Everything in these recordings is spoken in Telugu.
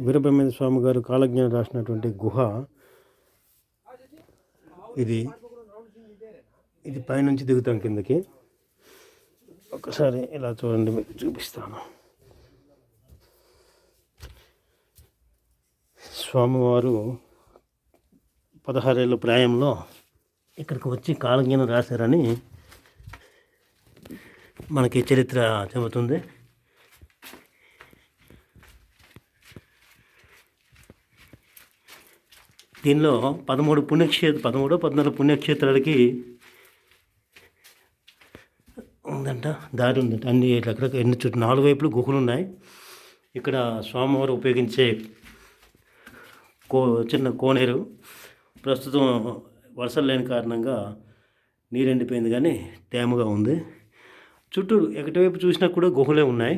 వీరబ్రహ్మేంద్ర స్వామి గారు కాలజ్ఞానం రాసినటువంటి గుహ. ఇది ఇది పైనుంచి దిగుతాం కిందకి. ఒకసారి ఇలా చూడండి మీకు చూపిస్తాను. స్వామివారు పదహారేళ్ళ ప్రాయంలో ఇక్కడికి వచ్చి కాలజ్ఞానం రాశారని మనకి చరిత్ర చెబుతుంది. దీనిలో పదమూడు పుణ్యక్షేత్ర పదమూడు పద్నాలుగు పుణ్యక్షేత్రాలకి ఉందంట దారి ఉందంట. అన్ని రకరకాల ఎన్ని చుట్టూ నాలుగు వైపులు గుహలు ఉన్నాయి ఇక్కడ స్వామివారు ఉపయోగించే కో చిన్న కోనేరు. ప్రస్తుతం వర్షాలు లేని కారణంగా నీరు ఎండిపోయింది కానీ తేమగా ఉంది. చుట్టూ ఎక్కటివైపు చూసినా కూడా గుహలే ఉన్నాయి.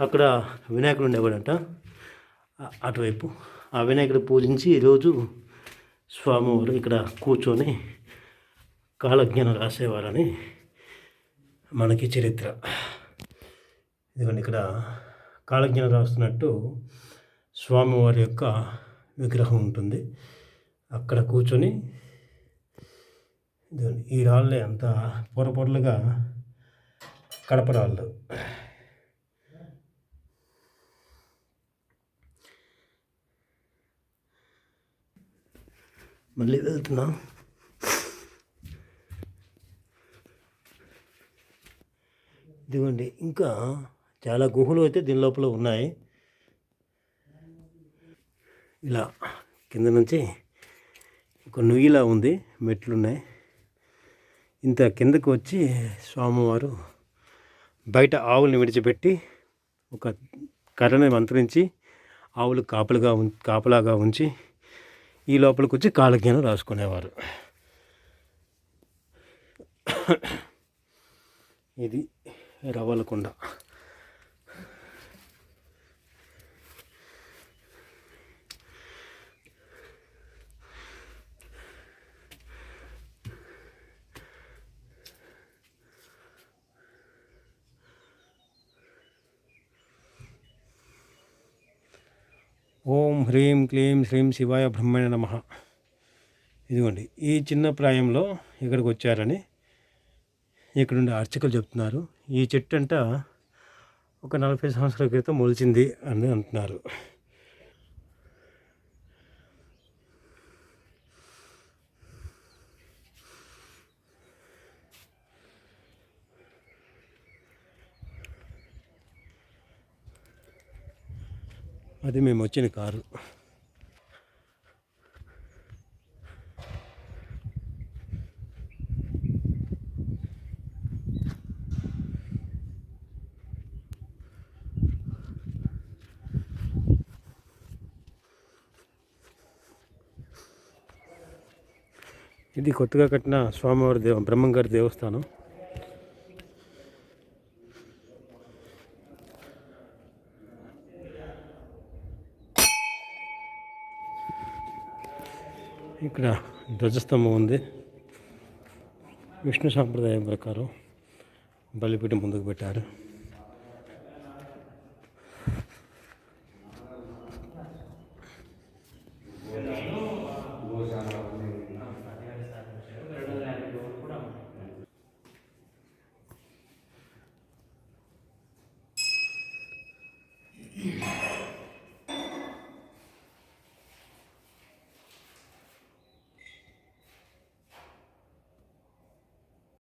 అక్కడ వినాయకుడు ఉండేవాడంట. అటువైపు ఆ వినాయకుడు పూజించి ఈరోజు స్వామివారు ఇక్కడ కూర్చొని కాలజ్ఞానం రాసేవారని మనకి చరిత్ర. ఇదిగోండి ఇక్కడ కాలజ్ఞానం రాస్తున్నట్టు స్వామివారి యొక్క విగ్రహం ఉంటుంది. అక్కడ కూర్చొని ఈ రాళ్ళే అంత పొరపొరలుగా కడప రాళ్ళు. మళ్ళీ వెళ్తున్నాం ఇదిగోండి ఇంకా చాలా గుహలు అయితే దీని లోపల ఉన్నాయి. ఇలా కింద నుంచి ఒక నుయ్యిలా ఉంది మెట్లు ఉన్నాయి ఇంత కిందకు వచ్చి స్వామివారు బయట ఆవుల్ని విడిచిపెట్టి ఒక కర్రని మంత్రించి ఆవులు కాపలుగా ఉం కాపలాగా ఉంచి ఈ లోపలికి వచ్చి కాలజ్ఞానం రాసుకునేవారు. ఇది రవ్వలకొండ ఓం హ్రీం క్లీం శ్రీం శివాయ బ్రహ్మణ నమ. ఇదిగోండి ఈ చిన్న ప్రాయంలో ఇక్కడికి వచ్చారని ఇక్కడుండే అర్చకులు చెప్తున్నారు. ఈ చెట్టు అంట ఒక నలభై సంవత్సరాల క్రితం మొలిచింది అని అంటున్నారు. అది మేము వచ్చిన కారు. ఇది కొత్తగా కట్టిన స్వామివారి దేవ బ్రహ్మంగారి దేవస్థానం. ఇక్కడ ధ్వజస్తంభం ఉంది. విష్ణు సాంప్రదాయం ప్రకారం బలిపీఠం ముందుకు పెట్టారు.